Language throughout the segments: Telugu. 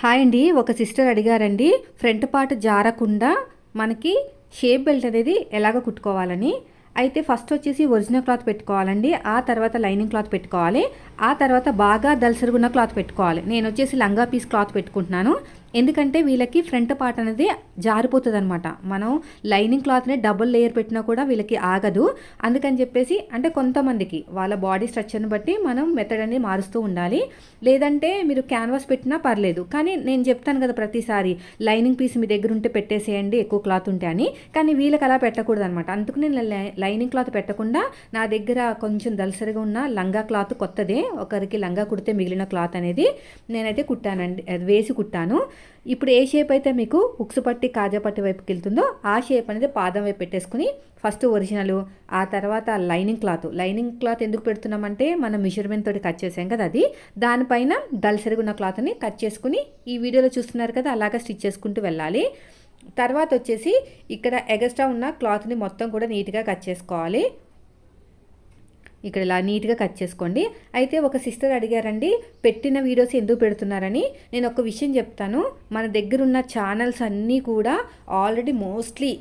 హాయ్ అండి. ఒక సిస్టర్ అడిగారండి ఫ్రంట్ పార్ట్ జారకుండా మనకి షేప్ బెల్ట్ అనేది ఎలాగ కుట్టుకోవాలని. అయితే ఫస్ట్ వచ్చేసి ఒరిజినల్ క్లాత్ పెట్టుకోవాలండి. ఆ తర్వాత లైనింగ్ క్లాత్ పెట్టుకోవాలి. ఆ తర్వాత బాగా దలసరుగున్న క్లాత్ పెట్టుకోవాలి. నేను వచ్చేసి లంగా పీస్ క్లాత్ పెట్టుకుంటున్నాను. ఎందుకంటే వీళ్ళకి ఫ్రంట్ పార్ట్ అనేది జారిపోతుంది అనమాట మనం లైనింగ్ క్లాత్ని డబుల్ లేయర్ పెట్టినా కూడా వీళ్ళకి ఆగదు. అందుకని చెప్పేసి అంటే కొంతమందికి వాళ్ళ బాడీ స్ట్రక్చర్ని బట్టి మనం మెథడ్ అనేది మారుస్తూ ఉండాలి. లేదంటే మీరు క్యాన్వాస్ పెట్టినా పర్లేదు. కానీ నేను చెప్తాను కదా ప్రతిసారి లైనింగ్ పీస్ మీ దగ్గర ఉంటే పెట్టేసేయండి ఎక్కువ క్లాత్ ఉంటే అని. కానీ వీళ్ళకి అలా పెట్టకూడదు అనమాట అందుకు నేను లైనింగ్ క్లాత్ పెట్టకుండా నా దగ్గర కొంచెం దలసరిగా ఉన్న లంగా క్లాత్ కొత్తదే. ఒకరికి లంగా కుడితే మిగిలిన క్లాత్ అనేది నేనైతే కుట్టానండి. అది వేసి కుట్టాను. ఇప్పుడు ఏ షేప్ అయితే మీకు ఉక్సు పట్టి కాజా పట్టి వైపుకి వెళ్తుందో ఆ షేప్ అనేది పాదం వైపు పెట్టేసుకుని ఫస్ట్ ఒరిజినల్ ఆ తర్వాత లైనింగ్ క్లాత్. లైనింగ్ క్లాత్ ఎందుకు పెడుతున్నామంటే మనం మెషర్మెంట్ తోటి కట్ చేసాం కదా అది. దానిపైన దలసరిగున్న క్లాత్ని కట్ చేసుకుని ఈ వీడియోలో చూస్తున్నారు కదా అలాగా స్టిచ్ చేసుకుంటూ వెళ్ళాలి. తర్వాత వచ్చేసి ఇక్కడ ఎగస్ట్రా ఉన్న క్లాత్ని మొత్తం కూడా నీట్గా కట్ చేసుకోవాలి. ఇక్కడ ఇలా నీట్గా కట్ చేసుకోండి. అయితే ఒక సిస్టర్ అడిగారండి పెట్టిన వీడియోస్ ఎందుకు పెడుతున్నారని. నేను ఒక విషయం చెప్తాను. మన దగ్గర ఉన్న ఛానల్స్ అన్నీ కూడా ఆల్రెడీ మోస్ట్లీ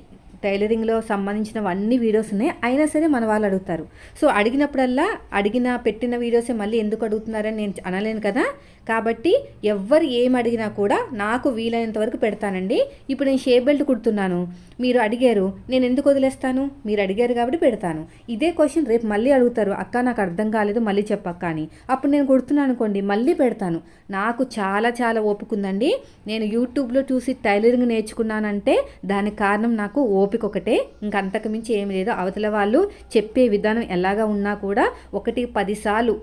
టైలరింగ్లో సంబంధించినవన్నీ వీడియోస్ ఉన్నాయి. అయినా సరే మన వాళ్ళు అడుగుతారు. సో అడిగినప్పుడల్లా అడిగిన పెట్టిన వీడియోసే మళ్ళీ ఎందుకు అడుగుతున్నారని నేను అనలేను కదా. కాబట్టి ఎవ్వరు ఏం అడిగినా కూడా నాకు వీలైనంత వరకు పెడతానండి. ఇప్పుడు నేను షేప్ బెల్ట్ కుడుతున్నాను. మీరు అడిగారు నేను ఎందుకు వదిలేస్తాను? మీరు అడిగారు కాబట్టి పెడతాను. ఇదే క్వశ్చన్ రేపు మళ్ళీ అడుగుతారు. అక్క నాకు అర్థం కాలేదు మళ్ళీ చెప్పక్క అని. అప్పుడు నేను కుడుతున్నాను అనుకోండి మళ్ళీ పెడతాను. నాకు చాలా చాలా ఓపిక ఉందండి. నేను యూట్యూబ్లో చూసి టైలరింగ్ నేర్చుకున్నానంటే దానికి కారణం నాకు ఓపిక ఓపిక ఒకటే ఇంకంతకు మించి ఏమి లేదు. అవతల వాళ్ళు చెప్పే విధానం ఎలాగా ఉన్నా కూడా ఒకటి పదిసార్లు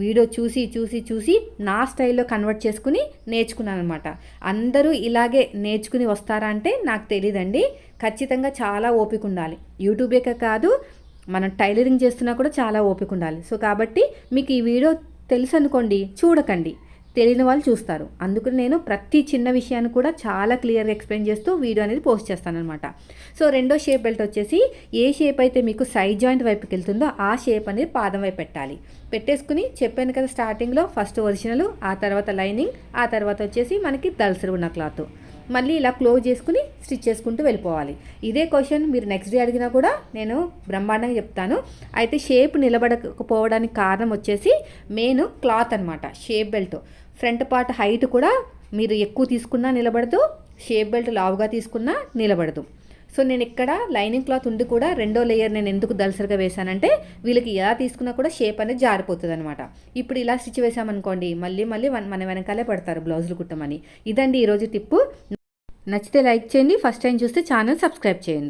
వీడియో చూసి చూసి చూసి నా స్టైల్లో కన్వర్ట్ చేసుకుని నేర్చుకున్నాను అనమాట అందరూ ఇలాగే నేర్చుకుని వస్తారా అంటే నాకు తెలియదండి ఖచ్చితంగా చాలా ఓపిక ఉండాలి. యూట్యూబే కాదు మనం టైలరింగ్ చేస్తున్నా కూడా చాలా ఓపిక ఉండాలి. సో కాబట్టి మీకు ఈ వీడియో తెలుసు అనుకోండి చూడకండి. తెలియని వాళ్ళు చూస్తారు. అందుకు నేను ప్రతి చిన్న విషయాన్ని కూడా చాలా క్లియర్గా ఎక్స్ప్లెయిన్ చేస్తూ వీడియో అనేది పోస్ట్ చేస్తానమాట సో రెండో షేప్ బెల్ట్ వచ్చేసి ఏ షేప్ అయితే మీకు సైడ్ జాయింట్ వైపుకి వెళ్తుందో ఆ షేప్ అనేది పాదం వైపు పెట్టాలి. పెట్టేసుకుని చెప్పాను కదా స్టార్టింగ్లో ఫస్ట్ ఒరిజినల్ ఆ తర్వాత లైనింగ్ ఆ తర్వాత వచ్చేసి మనకి దల్సరు ఉన్న క్లాత్ మళ్ళీ ఇలా క్లోజ్ చేసుకుని స్టిచ్ చేసుకుంటూ వెళ్ళిపోవాలి. ఇదే క్వశ్చన్ మీరు నెక్స్ట్ డే అడిగినా కూడా నేను బ్రహ్మాండంగా చెప్తాను. అయితే షేప్ నిలబడకపోవడానికి కారణం వచ్చేసి మెయిన్ క్లాత్ అనమాట shape belt. Front part height కూడా మీరు ఎక్కువ తీసుకున్నా నిలబడదు షేప్ బెల్ట్ లావుగా తీసుకున్నా నిలబడదు. సో నేను ఇక్కడ లైనింగ్ క్లాత్ ఉండి కూడా రెండో లేయర్ నేను ఎందుకు దలసరిగా వేశానంటే వీళ్ళకి ఎలా తీసుకున్నా కూడా షేప్ అనేది జారిపోతుంది అనమాట ఇప్పుడు ఇలా స్టిచ్ వేసామనుకోండి మళ్ళీ మళ్ళీ మన వెనకాలే పడతారు బ్లౌజులు కుట్టమని. ఇదండి ఈరోజు టిప్పు. నచ్చితే లైక్ చేయండి. ఫస్ట్ టైం చూస్తే ఛానల్ సబ్స్క్రైబ్ చేయండి.